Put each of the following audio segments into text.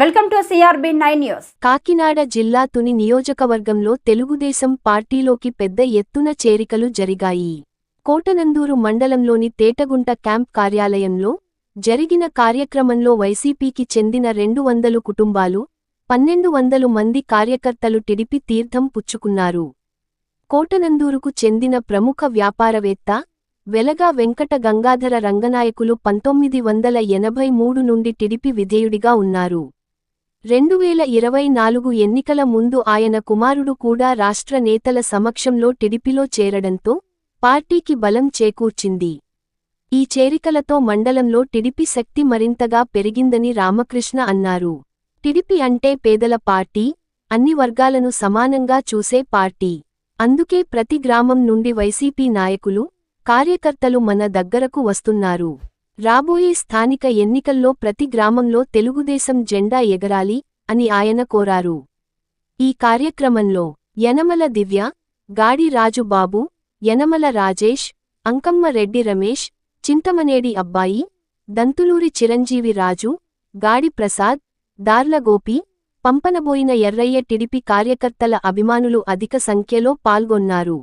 Welcome to CRB nine news. Kakinada జిల్లా తుని నియోజకవర్గంలో తెలుగుదేశం పార్టీలోకి పెద్ద ఎత్తున చేరికలు జరిగాయి. కోటనందూరు మండలంలోని తేటగుంట క్యాంప్ కార్యాలయంలో జరిగిన కార్యక్రమంలో వైసీపీకి చెందిన రెండు వందలు కుటుంబాలు పన్నెండు వందలు మంది కార్యకర్తలు టిడిపి తీర్థం పుచ్చుకున్నారు. కోటనందూరుకు చెందిన ప్రముఖ వ్యాపారవేత్త వెలగా వెంకట గంగాధర రంగనాయకులు పంతొమ్మిది వందల ఎనభై మూడు నుండి టిడిపి విధేయుడిగా ఉన్నారు. రెండువేల ఇరవై నాలుగు ఎన్నికల ముందు ఆయన కుమారుడు కూడా రాష్ట్ర నేతల సమక్షంలో టిడిపిలో చేరడంతో పార్టీకి బలం చేకూర్చింది. ఈ చేరికలతో మండలంలో టిడిపి శక్తి మరింతగా పెరిగిందని రామకృష్ణ అన్నారు. టిడిపి అంటే పేదల పార్టీ అన్ని వర్గాలను సమానంగా చూసే పార్టీ. అందుకే ప్రతి గ్రామం నుండి వైసీపీ నాయకులు కార్యకర్తలు మన దగ్గరకు వస్తున్నారు. రాబోయే స్థానిక ఎన్నికల్లో ప్రతి గ్రామంలో తెలుగుదేశం జెండా ఎగరాలి అని ఆయన కోరారు. ఈ కార్యక్రమంలో యనమల దివ్య గాడి రాజుబాబు యనమల రాజేష్ అంకమ్మ రెడ్డి రమేష్ చింతమనేడి అబ్బాయి దంతులూరి చిరంజీవి రాజు గాడి ప్రసాద్ దార్లగోపి పంపనబోయిన ఎర్రయ్య టిడిపి కార్యకర్తల అభిమానులు అధిక సంఖ్యలో పాల్గొన్నారు.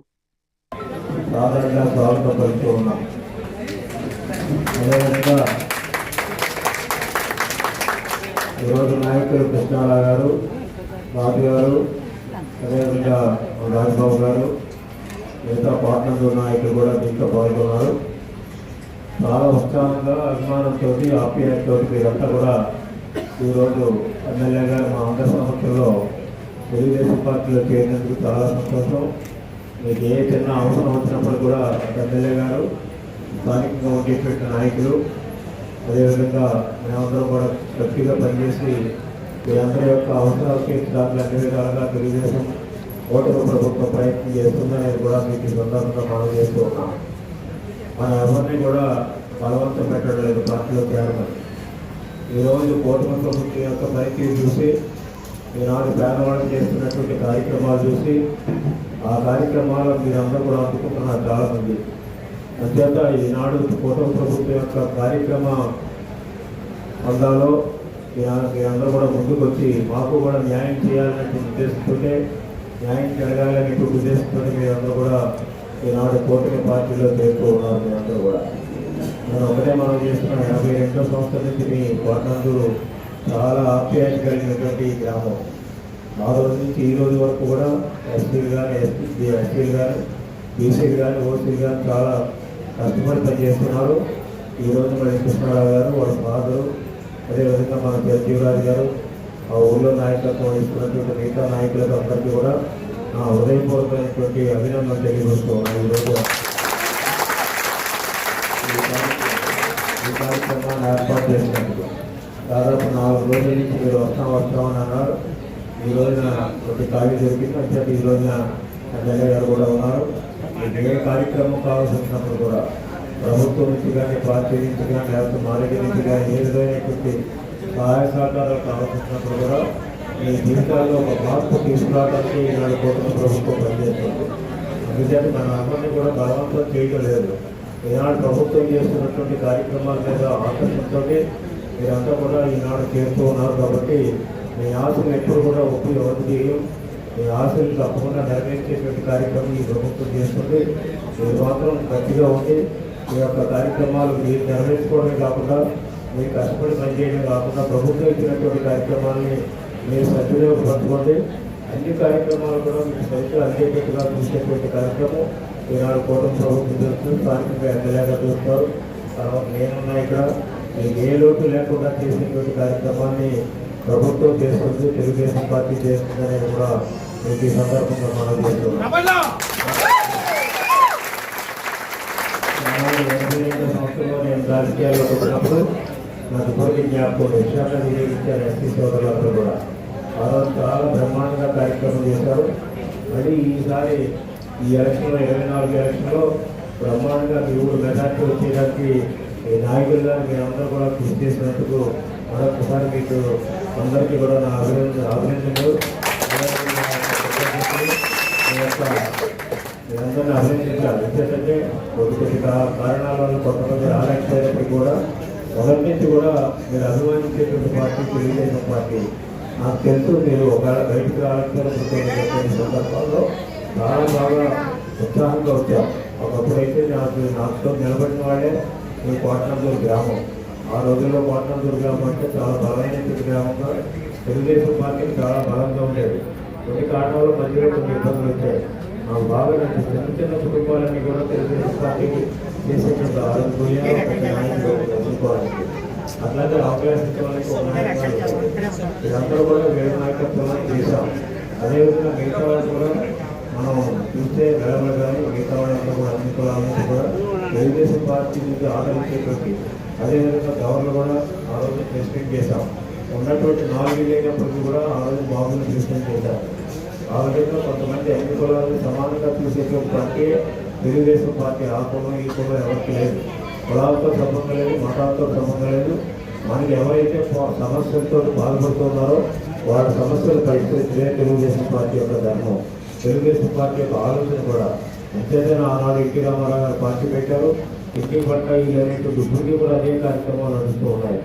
అదేవిధంగా ఈరోజు నాయకులు కృష్ణారావు గారు బాబు గారు అదేవిధంగా రాజబాబు గారు మిగతా పార్ట్నర్లు నాయకులు కూడా దీంట్లో పాల్గొన్నారు. చాలా ఉత్సాహంగా అభిమానంతో ఆప్యాయతతో మీరంతా కూడా ఈరోజు ఎమ్మెల్యే గారు మా అందరి సమక్షంలో తెలుగుదేశం పార్టీలో చేరినందుకు చాలా సంతోషం. మీకు ఏ చిన్న అవసరం వచ్చినప్పుడు కూడా ఎమ్మెల్యే గారు స్థానికంగా ఉండేటువంటి నాయకులు అదేవిధంగా మేమందరం కూడా గట్టిగా పనిచేసి మీ అందరి యొక్క అవసరాలకి తీర్చడానికి అన్ని విధాలుగా తెలుగుదేశం ఓటమి ప్రభుత్వం ప్రయత్నం చేస్తుందని కూడా మీకు సందర్భంగా మనం చేస్తూ మన ఎవరిని కూడా బలవంతం పెట్టడం లేదు పార్టీలో చేరమని ఈరోజు కూటమి ప్రభుత్వం యొక్క పనితీరు చూసి ఈనాడు పేదవాళ్ళు చేస్తున్నటువంటి కార్యక్రమాలు చూసి ఆ కార్యక్రమాలు మీరందరూ కూడా అందుకుంటున్నారు చాలా మంది ఈనాడు కోటం ప్రభుత్వం యొక్క కార్యక్రమ అందాలో మీరా- మీరందరూ కూడా ముందుకు వచ్చి మాకు కూడా న్యాయం చేయాలనే ఉద్దేశంతోనే న్యాయం జరగాలనేటువంటి ఉద్దేశంతో మీరందరూ కూడా ఈనాడు కూటమి పార్టీలో చేరుకున్నారు మీ మీరందరూ కూడా. నేను ఒకటే మనం చేస్తున్న యాభై రెండో సంవత్సరం నుంచి మీ కోటనందూరు చాలా ఆప్యాయత కలిగినటువంటి ఈ గ్రామం. ఆ రోజు నుంచి ఈ రోజు వరకు కూడా ఎస్పీలు కానీ ఎస్పీ ఎస్పీలు కానీ బీసీలు కానీ ఓసీలు కానీ చాలా కష్టపడి పనిచేస్తున్నారు ఈరోజు రోజు మరి కృష్ణారావు గారు వాళ్ళ ఫాదరు అదేవిధంగా మన జగజీవరాజు గారు ఆ ఊళ్ళో నాయకత్వం వహిస్తున్నటువంటి మిగతా నాయకులకు అందరికీ కూడా నా హృదయపూర్వకమైనటువంటి అభినందనలు తెలియజేస్తున్నాను ఈరోజు ఈ కార్యక్రమాన్ని ఏర్పాటు చేసినట్టు దాదాపు నాలుగు రోజుల నుంచి మీరు వస్తాం వస్తామని అన్నారు. ఈ రోజున ఒకటి ఖాళీ దొరికింది. అంటే ఈ రోజున ఎమ్మెల్యే గారు కూడా ఉన్నారు. ఏ కార్యక్రమం కావాల్సినప్పుడు కూడా ప్రభుత్వం నుంచి కానీ పార్టీ నుంచి కానీ లేకపోతే మా దగ్గర నుంచి కానీ ఏ విధమైనటువంటి సహాయ సహకారాలు కావాల్సినప్పుడు కూడా మీ జీవితాల్లో ఒక మార్పు తీసుకురావడానికి ఈనాడు కూటమి ప్రభుత్వం పనిచేస్తుంది. అందుకని మన అందరినీ కూడా బలవంతం చేయడం లేదు. ఈనాడు ప్రభుత్వం చేస్తున్నటువంటి కార్యక్రమాల మీద ఆకర్షణతో మీరంతా కూడా ఈనాడు చేస్తూ ఉన్నారు కాబట్టి మీ ఆశలు ఎప్పుడు కూడా ఒప్పు ఎవరు మీ ఆశలు తప్పకుండా నెరవేర్చేటువంటి కార్యక్రమం ఈ ప్రభుత్వం చేస్తుంది. మీరు మాత్రం గట్టిగా ఉండి మీ యొక్క కార్యక్రమాలు మీరు నెరవేర్చుకోవడమే కాకుండా మీరు కష్టపడి పనిచేయడం కాకుండా ప్రభుత్వం ఇచ్చినటువంటి కార్యక్రమాలని మీరు సద్వినియోగపరచుకోండి అన్ని కార్యక్రమాలు కూడా మీకు సరిగ్గా అందేటట్టుగా చూసేటువంటి కార్యక్రమం ఈనాడు కూటమి ప్రభుత్వం చేస్తుంది. స్థానికంగా ఎమ్మెల్యేగా చూస్తారు. తర్వాత నేనున్నా ఇక్కడ. మీకు ఏ లోటు లేకుండా చేసినటువంటి కార్యక్రమాన్ని ప్రభుత్వం చేస్తుంది. తెలుగుదేశం పార్టీ చేస్తుంది అనేది కూడా ఈ సందర్భంగా మనం చేస్తున్నాం సంవత్సరంలో నేను రాజకీయాల్లోకి వచ్చినప్పుడు నాకు ఇప్పటికీ జ్ఞాపకం విషయాన్ని వినియోగించారు ఎస్సీ సోదరులందరూ కూడా. ఆ రోజు చాలా బ్రహ్మాండంగా కార్యక్రమం చేశారు. మళ్ళీ ఈసారి ఈ ఎలక్షన్లో ఇరవై నాలుగు ఎలక్షన్లో బ్రహ్మాండంగా మీ ఊరు మెజార్టీ వచ్చేదానికి ఈ నాయకులుగా మీరందరూ కూడా కృషి చేసినందుకు మరొకసారి మీకు అందరికీ కూడా నా అభినందన అభినందనలు. యొక్క మీరందరినీ అభినందించాలి ఎందుకంటే కొద్ది కొద్ది కారణాల వల్ల కొంతమంది రాలేకపోయినప్పటికీ కూడా మొదటి నుంచి కూడా మీరు అభిమానించేటువంటి పార్టీ తెలుగుదేశం పార్టీ. నాకు తెలుసు మీరు ఒకవేళ బయటకు రావాలని సందర్భాల్లో చాలా బాగా ఉత్సాహంగా వచ్చాం ఒకప్పుడైతే నాకు నాతో నిలబడిన వాళ్ళే మీ కోటనందూరు గ్రామం. ఆ రోజుల్లో కోటనందూరు గ్రామం అంటే చాలా బలమైనటువంటి గ్రామంగా తెలుగుదేశం పార్టీకి చాలా బలంగా ఉండేది. కొన్ని కారణాల మధ్యలో కొన్ని ఇబ్బందులు వచ్చాయి మాకు బాగా నచ్చింది చిన్న చిన్న కుటుంబాలన్నీ కూడా తెలుగుదేశం పార్టీకి చేసేటువంటి ఆరోగ్యం నాయకులు అట్లాగే అవకాశం ఒక ఇదంతా కూడా వేరే నాయకత్వంలో చేశాం. అదేవిధంగా మిగతా వాళ్ళు కూడా మనం చూస్తే వేళలు కానీ మిగతా వాళ్ళందరూ కూడా అన్ని కులాలను కూడా తెలుగుదేశం పార్టీ నుంచి ఆదరించేటువంటి అదేవిధంగా గవర్నర్ కూడా ఆ రోజు ప్రెసిడెంట్ చేశాం. ఉన్నటువంటి నాలుగు లేనప్పటికీ కూడా ఆ రోజు బాబుని చేశారు ఆ విధంగా కొంతమంది అన్ని కులాలను సమానంగా చూసేటువంటి పార్టీ తెలుగుదేశం పార్టీ ఆ కులం ఈ కులం ఎవరికి లేదు. కులాలతో సంబంధం లేదు మతాలతో సంబంధం లేదు. మనకి ఎవరైతే సమస్యలతో బాధపడుతున్నారో వారి సమస్యలు పరిష్కరించే తెలుగుదేశం పార్టీ యొక్క ధర్మం. తెలుగుదేశం పార్టీ యొక్క ఆలోచన కూడా అంతేకాని ఆనాడు ఎన్టీ రామారావు గారు పార్టీ పెట్టారు. ఎన్టీ పట్ల ఇల్లు ఇప్పుడు కూడా అదే కార్యక్రమాలు నడుస్తూ ఉన్నాయి.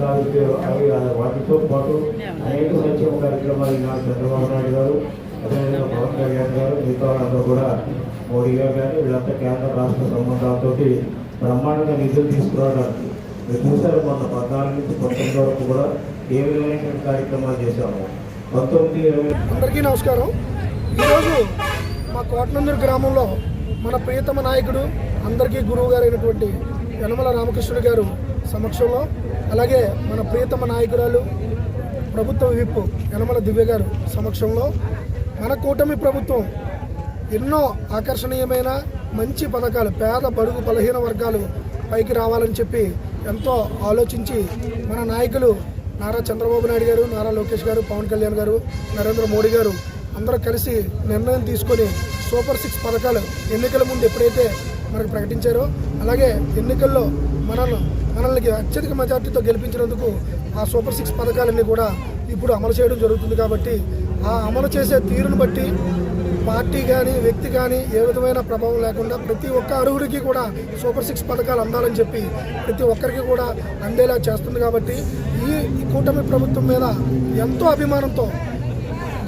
ఇంకా వాటితో పాటు అనేక సంక్షేమ కార్యక్రమాలు ఈనాడు చంద్రబాబు నాయుడు గారు అదేవిధంగా పవన్ కళ్యాణ్ గారు మిగతా వాళ్ళందరూ కూడా మోడీ గారు కానీ వీళ్ళంతా కేంద్ర రాష్ట్ర సంబంధాలతో బ్రహ్మాండంగా నిధులు తీసుకురావడానికి. మీరు చూసారు మొన్న పద్నాలుగు నుంచి పంతొమ్మిది వరకు కూడా ఏ విధమైనటువంటి కార్యక్రమాలు చేశాము. పంతొమ్మిది ఇరవై అందరికీ నమస్కారం. ఈరోజు మా కోటనందూరు గ్రామంలో మన ప్రియతమ నాయకుడు అందరికీ గురువు గారైనటువంటి యనమల రామకృష్ణుడు గారు సమక్షంలో అలాగే మన ప్రియతమ నాయకురాలు ప్రభుత్వ విప్ యనమల దివ్య గారు సమక్షంలో మన కూటమి ప్రభుత్వం ఎన్నో ఆకర్షణీయమైన మంచి పథకాలు పేద బడుగు బలహీన వర్గాలు పైకి రావాలని చెప్పి ఎంతో ఆలోచించి మన నాయకులు నారా చంద్రబాబు నాయుడు గారు నారా లోకేష్ గారు పవన్ కళ్యాణ్ గారు నరేంద్ర మోడీ గారు అందరూ కలిసి నిర్ణయం తీసుకొని సూపర్ సిక్స్ పథకాలు ఎన్నికల ముందు ఎప్పుడైతే మనకు ప్రకటించారో. అలాగే ఎన్నికల్లో మనల్ని మనల్ని అత్యధిక మెజార్టీతో గెలిపించినందుకు ఆ సూపర్ సిక్స్ పథకాలన్నీ కూడా ఇప్పుడు అమలు చేయడం జరుగుతుంది కాబట్టి ఆ అమలు చేసే తీరును బట్టి పార్టీ కానీ వ్యక్తి కానీ ఏ విధమైన ప్రభావం లేకుండా ప్రతి ఒక్క అర్హుడికి కూడా సూపర్ సిక్స్ పథకాలు అందాలని చెప్పి ప్రతి ఒక్కరికి కూడా అందేలా చేస్తుంది కాబట్టి ఈ ఈ కూటమి ప్రభుత్వం మీద ఎంతో అభిమానంతో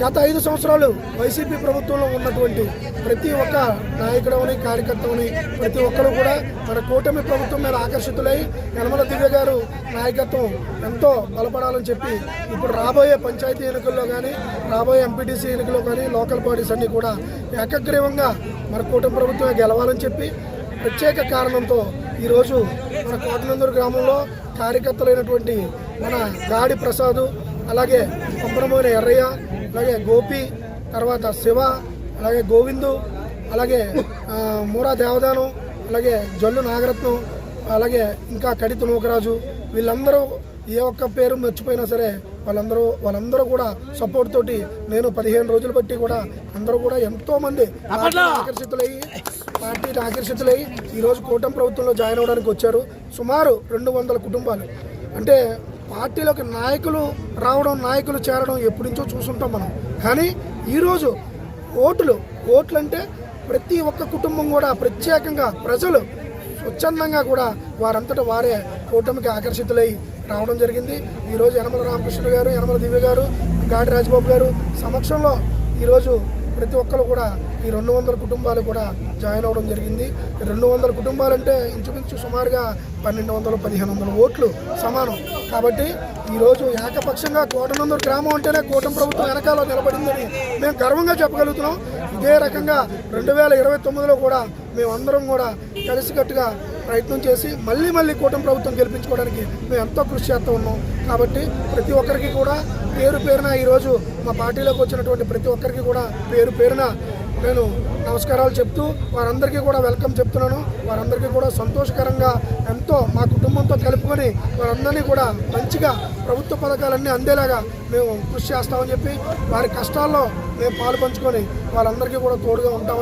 గత ఐదు సంవత్సరాలు వైసీపీ ప్రభుత్వంలో ఉన్నటువంటి ప్రతి ఒక్క నాయకుడమని కార్యకర్తమని ప్రతి ఒక్కరు కూడా మన కూటమి ప్రభుత్వం మీద ఆకర్షితులై యనమల దివ్య గారు నాయకత్వం ఎంతో బలపడాలని చెప్పి ఇప్పుడు రాబోయే పంచాయతీ ఎన్నికల్లో కానీ రాబోయే ఎంపీటీసీ ఎన్నికల్లో కానీ లోకల్ బాడీస్ అన్నీ కూడా ఏకగ్రీవంగా మన కూటమి ప్రభుత్వమే గెలవాలని చెప్పి ప్రత్యేక కారణంతో ఈరోజు మన కోటనందూరు గ్రామంలో కార్యకర్తలైనటువంటి మన గాడి ప్రసాద్ అలాగే పంపనమోయిన ఎర్రయ్య అలాగే గోపి తర్వాత శివ అలాగే గోవిందు అలాగే మూరా దేవదానం అలాగే జల్లు నాగరత్నం అలాగే ఇంకా కడిత నూకరాజు వీళ్ళందరూ ఏ ఒక్క పేరు మర్చిపోయినా సరే వాళ్ళందరూ వాళ్ళందరూ కూడా సపోర్ట్ తోటి నేను పదిహేను రోజులు బట్టి కూడా అందరూ కూడా ఎంతో మంది ఆకర్షితులయ్యి పార్టీకి ఆకర్షితులై ఈరోజు కూటమి ప్రభుత్వంలో జాయిన్ అవ్వడానికి వచ్చారు. సుమారు రెండు వందల కుటుంబాలు. అంటే పార్టీలోకి నాయకులు రావడం నాయకులు చేరడం ఎప్పటి నుంచో చూసుంటాం మనం. కానీ ఈరోజు ఓట్లు ఓట్లు అంటే ప్రతి ఒక్క కుటుంబం కూడా ప్రత్యేకంగా ప్రజలు స్వచ్ఛందంగా కూడా వారంతటా వారే కూటమికి ఆకర్షితులై రావడం జరిగింది. ఈరోజు యనమల రామకృష్ణ గారు యనమల దివ్య గారు గాడి రాజబాబు గారు సమక్షంలో ఈరోజు ప్రతి ఒక్కరు కూడా ఈ రెండు వందల కుటుంబాలు కూడా జాయిన్ అవ్వడం జరిగింది. రెండు వందల కుటుంబాలు అంటే ఇంచుమించు సుమారుగా పన్నెండు వందలు పదిహేను వందల ఓట్లు సమానం. కాబట్టి ఈరోజు ఏకపక్షంగా కోటనందూరు గ్రామం అంటేనే కూటమి ప్రభుత్వం వెనకాల నిలబడిందని మేము గర్వంగా చెప్పగలుగుతున్నాం. ఇదే రకంగా రెండు వేల ఇరవై తొమ్మిదిలో కూడా మేమందరం కూడా కలిసికట్టుగా ప్రయత్నం చేసి మళ్ళీ మళ్ళీ కూటమి ప్రభుత్వం గెలిపించుకోవడానికి మేము ఎంతో కృషి చేస్తూ ఉన్నాం. కాబట్టి ప్రతి ఒక్కరికి కూడా పేరు పేరున ఈరోజు మా పార్టీలోకి వచ్చినటువంటి ప్రతి ఒక్కరికి కూడా పేరు పేరున నేను నమస్కారాలు చెప్తూ వారందరికీ కూడా వెల్కమ్ చెప్తున్నాను. వారందరికీ కూడా సంతోషకరంగా ఎంతో మా కుటుంబంతో కలుపుకొని వారందరినీ కూడా మంచిగా ప్రభుత్వ పథకాలన్నీ అందేలాగా మేము కృషి చేస్తామని చెప్పి వారి కష్టాల్లో మేము పాలు పంచుకొని వారందరికీ కూడా తోడుగా ఉంటామని